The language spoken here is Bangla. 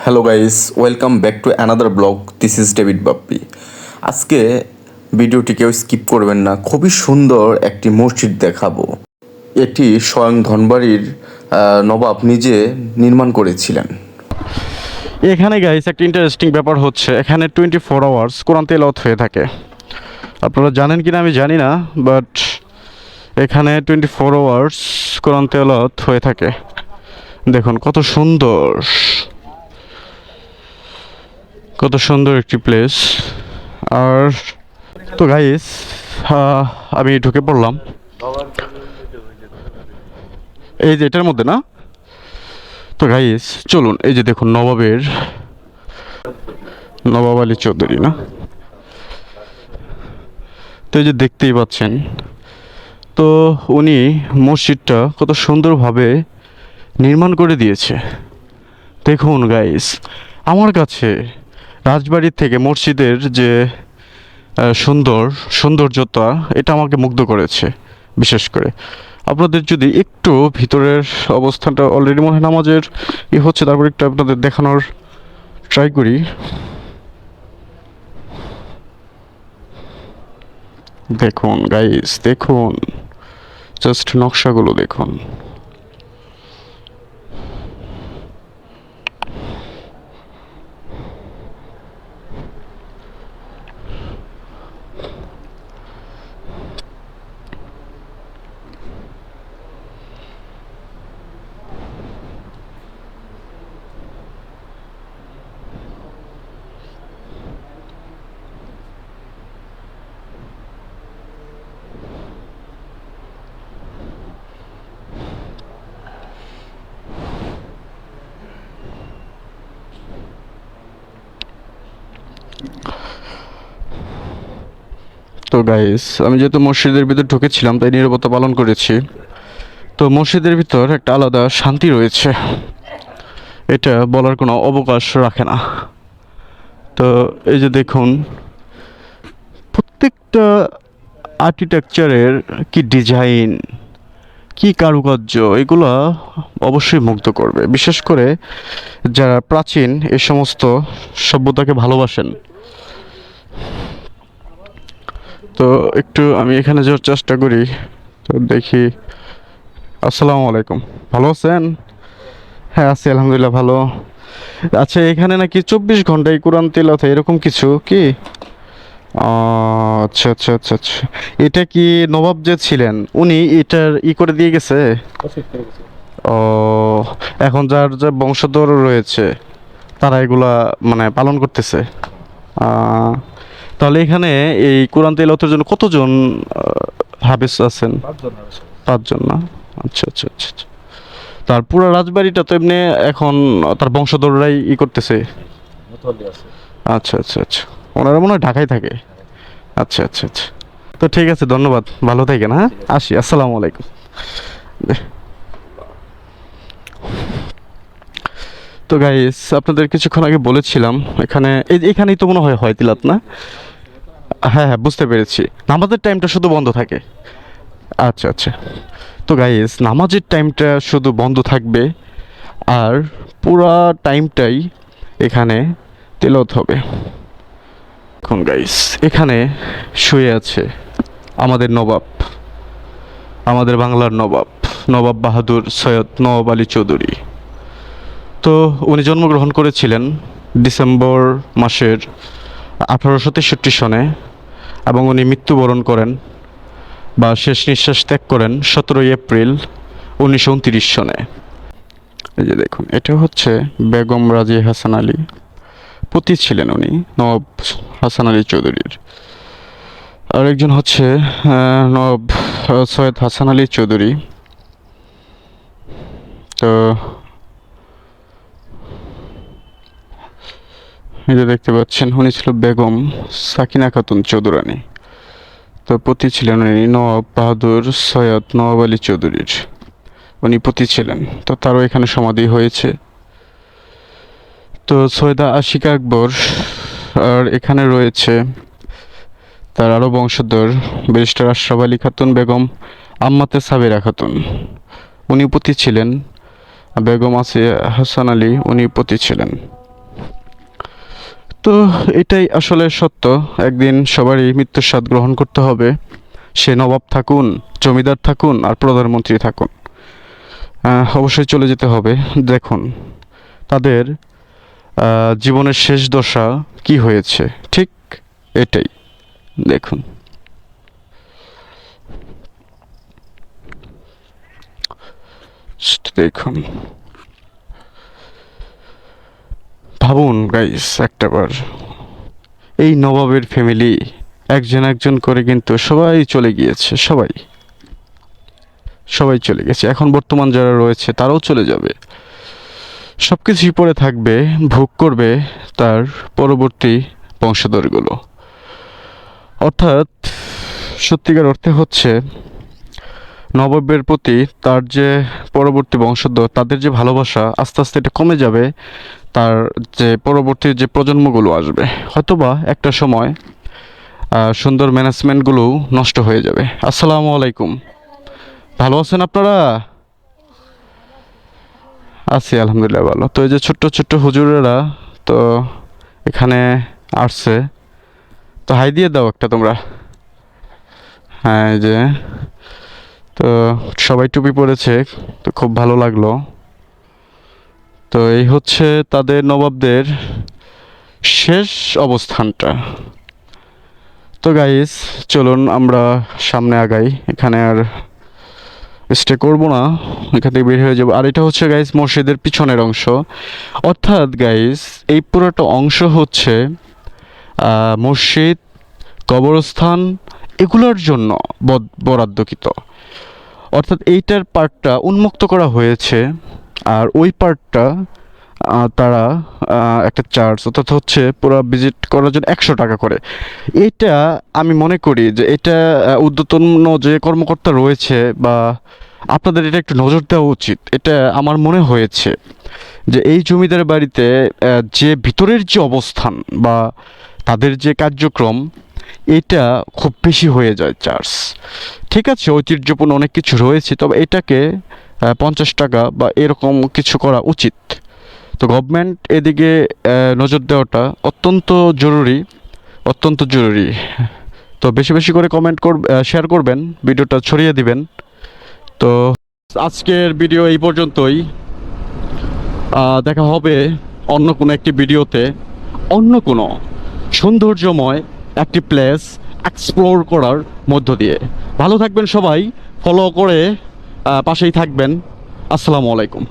Hello guys welcome back to another blog this is David Bappi আজকে ভিডিওটি কেউ স্কিপ করবেন না। খুবই সুন্দর একটি মসজিদ দেখাবো। এটি স্বয়ং ধনবাড়ির নবাব নিজে নির্মাণ করেছিলেন। এখানে গাইস একটা ইন্টারেস্টিং ব্যাপার হচ্ছে, এখানে টোয়েন্টি ফোর আওয়ার্স কোরআন তেলাওয়াত হয়ে থাকে। আপনারা জানেন কিনা আমি জানি না বাট এখানে টোয়েন্টি ফোর আওয়ার্স কোরআন তেলাওয়াত হয়ে থাকে। দেখুন, কত সুন্দর। কত সুন্দর একটি প্লেস আর তো গাইস আমি ঢুকে পড়লাম। এই যে এটার মধ্যে না? তো গাইস চলুন, এই যে দেখুন নবাবের, নবাব আলী চৌধুরী, না? তো এই যে দেখতেই পাচ্ছেন, তো উনি মসজিদটা কত সুন্দরভাবে নির্মাণ করে দিয়েছে। দেখুন গাইস আমার কাছে রাজবাড়ির থেকে মসজিদের যে সুন্দর সৌন্দর্যতা, এটা আমাকে মুগ্ধ করেছে, বিশেষ করে। আপনাদের যদি একটু ভিতরের অবস্থানটা অলরেডি মনে হয় নামাজের ই হচ্ছে, তারপর একটু আপনাদের দেখানোর ট্রাই করি। দেখুন গাইস দেখুন। জাস্ট নকশাগুলো দেখুন। তো গাইস আমি যেহেতু মসজিদের ভিতর ঢুকেছিলাম, তাই নিরাপত্তা পালন করেছি। তো মসজিদের ভিতর একটা আলাদা শান্তি রয়েছে। এটা বলার কোনো অবকাশ রাখে না। তো এই যে দেখুন, প্রত্যেকটা আর্কিটেকচারের কি ডিজাইন কি কারুকার্য, এগুলো অবশ্যই মুগ্ধ করবে। বিশেষ করে যারা প্রাচীন এই সমস্ত সভ্যতাকে ভালোবাসেন তো একটু আমি এখানে যাওয়ার চেষ্টা করি। তো দেখি। আসসালামু আলাইকুম। ভালো আছেন? হ্যাঁ আছি আলহামদুলিল্লাহ ভালো। আচ্ছা এখানে নাকি চব্বিশ ঘন্টায় কোরআন হয়, এরকম কিছু কি? আচ্ছা আচ্ছা আচ্ছা আচ্ছা। এটা কি নবাব যে ছিলেন উনি এটার ই করে দিয়ে গেছে? ও এখন যার যে বংশধর রয়েছে তারা এগুলা মানে পালন করতেছে। তাহলে এখানে এই কোরআন তেলাওয়াতের জন্য কতজন হাফেজ আছেন? পাঁচজন না? আচ্ছা আচ্ছা আচ্ছা আচ্ছা। তার পুরো রাজবাড়িটা তো এমনি এখন তার বংশধররাই ই করতেছে? আচ্ছা আচ্ছা আচ্ছা। ওনারা মনে হয় ঢাকায় থাকে? আচ্ছা আচ্ছা আচ্ছা। তো ঠিক আছে ধন্যবাদ। ভালো থাকেন হ্যাঁ? আসি আসসালামু আলাইকুম। তো গাইস আপনাদের কিছুক্ষণ আগে বলেছিলাম এখানে এখানেই তো মনে হয় হয় তিলাত না? হ্যাঁ হ্যাঁ বুঝতে পেরেছি। নামাজের টাইমটা শুধু বন্ধ থাকে। আচ্ছা আচ্ছা। তো গাইস নামাজের টাইমটা শুধু বন্ধ থাকবে আর পুরা টাইমটাই এখানে তেলত হবে। এখন গাইস এখানে শুয়ে আছে আমাদের নবাব, আমাদের বাংলার নবাব নবাব বাহাদুর সৈয়দ নবাব আলী চৌধুরী। তো উনি জন্মগ্রহণ করেছিলেন ডিসেম্বর মাসের আঠারোশো তেষট্টি সনে। এবং উনি মৃত্যুবরণ করেন বা শেষ নিঃশ্বাস ত্যাগ করেন সতেরোই এপ্রিল উনিশশো উনত্রিশ সনে। এই যে দেখুন, এটা হচ্ছে বেগম রাজি হাসান আলী। পতি ছিলেন উনি নবাব হাসান আলী চৌধুরীর। আর একজন হচ্ছে নবাব সৈয়দ হাসান আলী চৌধুরী। তো এই যে দেখতে পাচ্ছেন, উনি ছিল বেগম সাকিনা খাতুন চৌধুরানী। তো পতি ছিলেন উনি নবাব বাহাদুর সৈয়দ নবাব আলী চৌধুরীর। উনি পতি ছিলেন, তো তারও এখানে সমাধি হয়েছে। তো সৈয়দা আশিক আকবর, আর এখানে রয়েছে তার আরও বংশধর ব্যারিস্টার আশরাফ আলী খাতুন, বেগম আম্মাতে সাবেরা খাতুন। উনি পতি ছিলেন। বেগম আসিয়া হাসান আলী উনি পতি ছিলেন। তো এটাই আসলে সত্য। একদিন সবারই মৃত্যুর স্বাদ গ্রহণ করতে হবে। সে নবাব থাকুন, জমিদার থাকুন আর প্রধানমন্ত্রী থাকুন। অবশ্যই চলে যেতে হবে। দেখুন, তাদের জীবনের শেষ দশা কি হয়েছে? ঠিক এটাই। দেখুন। দেখুন। ভাবুন গাইস একটাবার। এই নবাবের ফ্যামিলি একজন একজন করে কিন্তু সবাই চলে গিয়েছে, সবাই। সবাই চলে গেছে। এখন বর্তমান যারা রয়েছে, তারাও চলে যাবে। সব কিছুই পরে থাকবে, ভোগ করবে তার পরবর্তী বংশধরগুলো। অর্থাৎ সত্যিকার অর্থে হচ্ছে, নবাবের প্রতি তার যে পরবর্তী বংশধর, তাদের যে ভালোবাসা আস্তে আস্তে এটা কমে যাবে। তার যে পরবর্তী যে প্রজন্মগুলো আসবে, হয়তোবা একটা সময় সুন্দর ম্যানেজমেন্টগুলো নষ্ট হয়ে যাবে। আসসালামু আলাইকুম। ভালো আছেন আপনারা? আছি, আলহামদুলিল্লাহ ভালো। তো এই যে ছোট্ট ছোট্ট হুজুরেরা তো এখানে আসছে। তো হাই দিয়ে দাও একটা তোমরা। হ্যাঁ এই যে। তো সবাই টুপি পরেছে, তো খুব ভালো লাগল। তো এই হচ্ছে তাদের নবাবদের শেষ অবস্থানটা। তো গাইস চলুন আমরা সামনে আগাই। এখানে আর স্টে করব না। এখান থেকে বের হয়ে যাব। আর এটা হচ্ছে গাইস মসজিদের পিছনের অংশ। অর্থাৎ গাইস এই পুরোটা অংশ হচ্ছে মসজিদ, কবরস্থান এগুলোর জন্য বরাদ্দকৃত। অর্থাৎ এইটার পার্টটা উন্মুক্ত করা হয়েছে। আর ওই পার্টটা তারা একটা চার্জ অর্থাৎ হচ্ছে পুরো ভিজিট করার জন্য একশো টাকা করে। এটা আমি মনে করি যে এটা ঊর্ধ্বতন যে কর্মকর্তা রয়েছে বা আপনাদের এটা একটু নজর দেওয়া উচিত। এটা আমার মনে হয়েছে যে এই জমিদার বাড়িতে যে ভিতরের যে অবস্থান বা তাদের যে কার্যক্রম, এটা খুব বেশি হয়ে যায় চার্জ ঠিক আছে, ঐতিহ্যপূর্ণ অনেক কিছু রয়েছে, তবে এটাকে পঞ্চাশ টাকা বা এরকম কিছু করা উচিত। তো গভর্নমেন্ট এদিকে নজর দেওয়াটা অত্যন্ত জরুরি অত্যন্ত জরুরি। তো বেশি বেশি করে কমেন্ট কর শেয়ার করবেন, ভিডিওটা ছড়িয়ে দিবেন। তো আজকের ভিডিও এই পর্যন্তই। দেখা হবে অন্য কোনো একটি ভিডিওতে। অন্য কোনো সৌন্দর্যময় একটি প্লেস এক্সপ্লোর করার মধ্য দিয়ে। ভালো থাকবেন সবাই। ফলো করে পাশেই থাকবেন। আসসালামু আলাইকুম।